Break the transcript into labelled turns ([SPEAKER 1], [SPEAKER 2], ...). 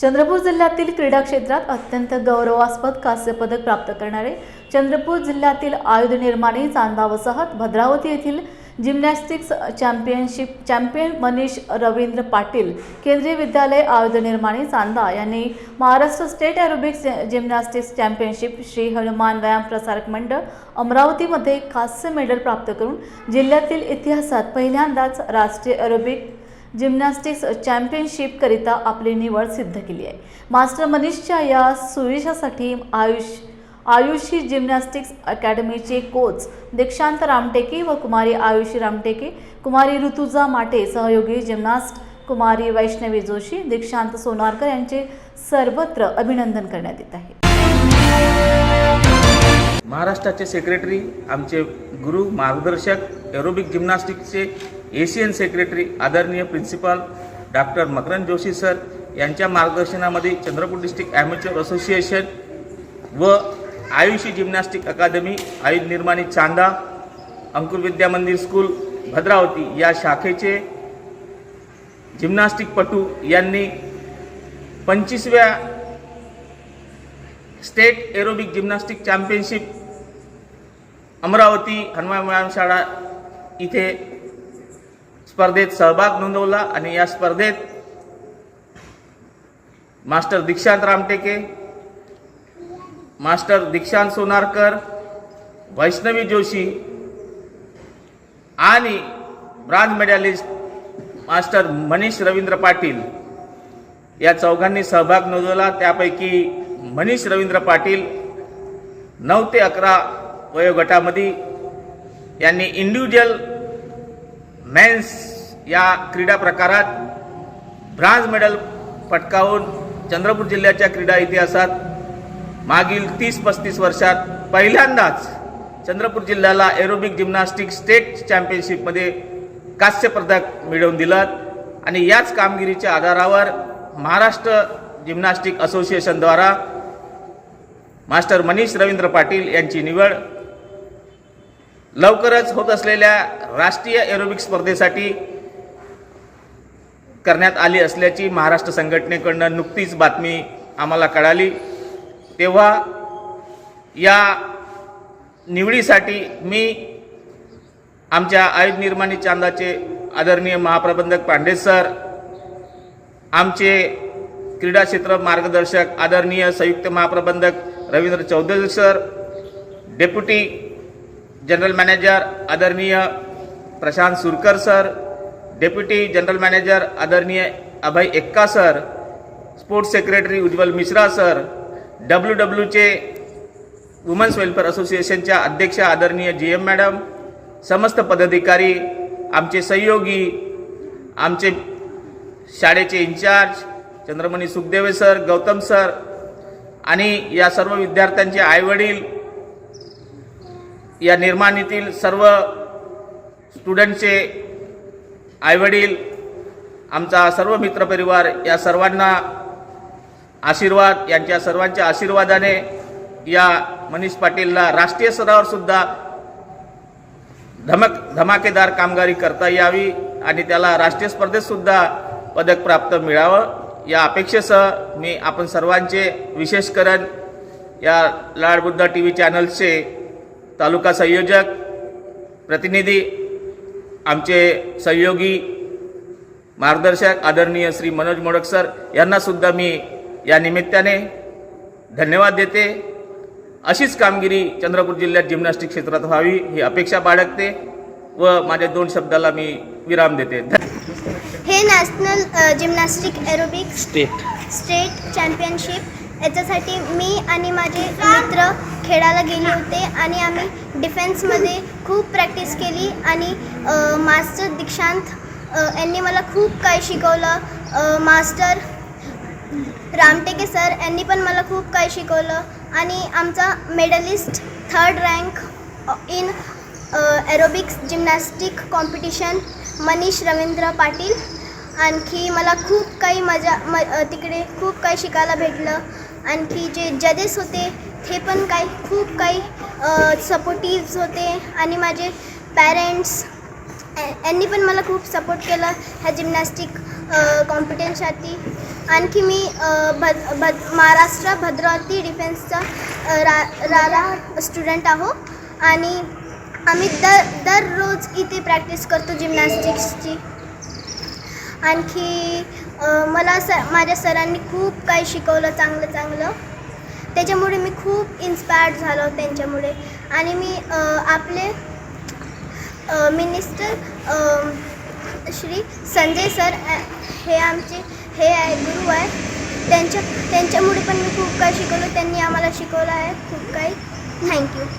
[SPEAKER 1] चंद्रपूर जिल्ह्यातील क्रीडा क्षेत्रात अत्यंत गौरवास्पद कांस्य पदक प्राप्त करणारे चंद्रपूर जिल्ह्यातील आयुध निर्माणी चांदा वसाहत भद्रावती येथील gymnastics championship champion Manish Ravindra Patil Kendriya Vidyalaya Ayudh Nirmani Chanda यांनी Maharashtra state aerobics gymnastics championship Shri Hanuman Vyayam Prasarak Mandal अमरावतीमध्ये कांस्य मेडल प्राप्त करून जिल्ह्यातील इतिहासात पहिल्यांदाच राष्ट्रीय ॲरोबिक जिम्नॅस्टिक्स चॅम्पियनशिपकरिता आपली निवड सिद्ध केली आहे. मास्टर मनीषच्या या सुयशासाठी आयुष आयुषी जिम्नॅस्टिक्स अकॅडमीचे कोच दीक्षांत रामटेके व कुमारी आयुषी रामटेके कुमारी ऋतुजा माटे सहयोगी जिम्नास्ट कुमारी वैष्णवी जोशी दीक्षांत सोनारकर यांचे सर्वत्र अभिनंदन करण्यात येत आहे.
[SPEAKER 2] महाराष्ट्राचे सेक्रेटरी आमचे गुरु मार्गदर्शक एरोबिक जिम्नॅस्टिक्सचे एशियन सेक्रेटरी आदरणीय principal doctor Makarand Joshi sir यांच्या मार्गदर्शनामध्ये चंद्रपूर डिस्ट्रिक्ट ॲमेच्युअर असोसिएशन व आयुषी जिम्नॅस्टिक अकादमी आयुध निर्माणी चांदा अंकुर विद्या मंदिर स्कूल भद्रावती या शाखेचे जिम्नॅस्टिकपटू यांनी पंचवीसव्या state aerobic gymnastic championship Amravati Hanuman Vyayamshala इथे स्पर्धेत सहभाग नोंदवला आणि या स्पर्धेत मास्टर दीक्षांत रामटेके मास्टर दीक्षांत सोनारकर वैष्णवी जोशी आणि bronze medallist master Manish Ravindra Patil या चौघांनी सहभाग नोंदवला. त्यापैकी मनीष रवींद्र पाटील नऊ ते अकरा वयोगटामध्ये यांनी इंडिव्हिज्युअल मेन्स या क्रीडा प्रकारात ब्रांज मेडल पटकावून चंद्रपूर जिल्ह्याच्या क्रीडा इतिहासात मागील तीस पस्तीस वर्षात पहिल्यांदाच चंद्रपूर जिल्ह्याला एरोबिक जिम्नॅस्टिक स्टेट चॅम्पियनशिपमध्ये कांस्य पदक मिळवून दिलं. आणि याच कामगिरीच्या आधारावर महाराष्ट्र जिम्नॅस्टिक असोसिएशनद्वारा मास्टर मनीष रवींद्र पाटील यांची निवड लवकरच होत असलेल्या राष्ट्रीय एरोबिक स्पर्धेसाठी करण्यात आली असल्याची महाराष्ट्र संघटनेकडनं नुकतीच बातमी आम्हाला कळाली. तेव्हा या निवडीसाठी मी आमच्या आयुध निर्माणी चांदाचे आदरणीय महाप्रबंधक पांडे सर आमचे क्रीडा क्षेत्र मार्गदर्शक आदरणीय संयुक्त महाप्रबंधक Ravindra Chaudhari sir deputy general manager आदरणीय Prashant Surkar sir deputy general manager आदरणीय Abhay Ekka sir sports secretary Ujjwal Mishra sir W डब्ल्यूचे women's welfare असोसिएशनच्या अध्यक्ष आदरणीय जी एम मॅडम समस्त पदाधिकारी आमचे सहयोगी आमचे शाळेचे in charge Chandramani Sukhdeve sir Gautam sir आणि या सर्व विद्यार्थ्यांचे आईवडील या निर्माणीतील सर्व स्टुडंटचे आईवडील आमचा सर्व मित्रपरिवार या सर्वांना आशीर्वाद यांच्या सर्वांच्या आशीर्वादाने या मनीष पाटीलला राष्ट्रीय स्तरावर सुद्धा धमक धमाकेदार कामगिरी करता यावी आणि त्याला राष्ट्रीय स्पर्धेत सुद्धा पदक प्राप्त मिळावं. या अपेक्षेसह मी आपण सर्वांचे विशेष करण या लाडबुद्धा टी व्ही चॅनलचे तालुका संयोजक प्रतिनिधी आमचे सहयोगी मार्गदर्शक आदरणीय श्री मनोज मोडक सर यांना सुद्धा मी या निमित्ताने धन्यवाद देते. अशीच कामगिरी चंद्रपूर जिल्ह्यात जिम्नॅस्टिक क्षेत्रात व्हावी ही अपेक्षा बाळगते व माझ्या दोन शब्दाला मी विराम देते.
[SPEAKER 3] हे national gymnastic aerobic
[SPEAKER 2] state.
[SPEAKER 3] State championship याच्यासाठी मी आणि माझे मित्र खेळायला गेले होते आणि आम्ही डिफेन्समध्ये खूप प्रॅक्टिस केली आणि मास्टर दीक्षांत यांनी मला खूप काही शिकवलं. मास्टर रामटेके सर यांनी पण मला खूप काही शिकवलं. आणि आमचा medallist third rank in aerobics gymnastic competition Manish Ravindra Patil. आणखी मला खूप काही मजा म तिकडे खूप काही शिकायला भेटलं. आणखी जे जजेस होते ते पण काही खूप काही सपोर्टिव्ज होते. आणि माझे पॅरेंट्स यांनी पण मला खूप सपोर्ट केलं ह्या जिम्नॅस्टिक कॉम्पिटिशनसाठी आणखी मी भद भद महाराष्ट्र भद्रावती डिफेन्सचा रा रा रारा स्टुडंट आहो. आणि आम्ही दर दररोज इथे प्रॅक्टिस करतो जिमनॅस्टिक्सची आणखी मला स माझ्या सरांनी खूप काही शिकवलं चांगलं चांगलं. त्याच्यामुळे मी खूप इन्स्पायर्ड झालो त्यांच्यामुळे. आणि मी आपले मिनिस्टर श्री संजय सर हे आमचे हे आहे गुरु आहे. त्यांच्या त्यांच्यामुळे पण मी खूप काही शिकवलं. त्यांनी आम्हाला शिकवलं आहे. खूप काही. थँक्यू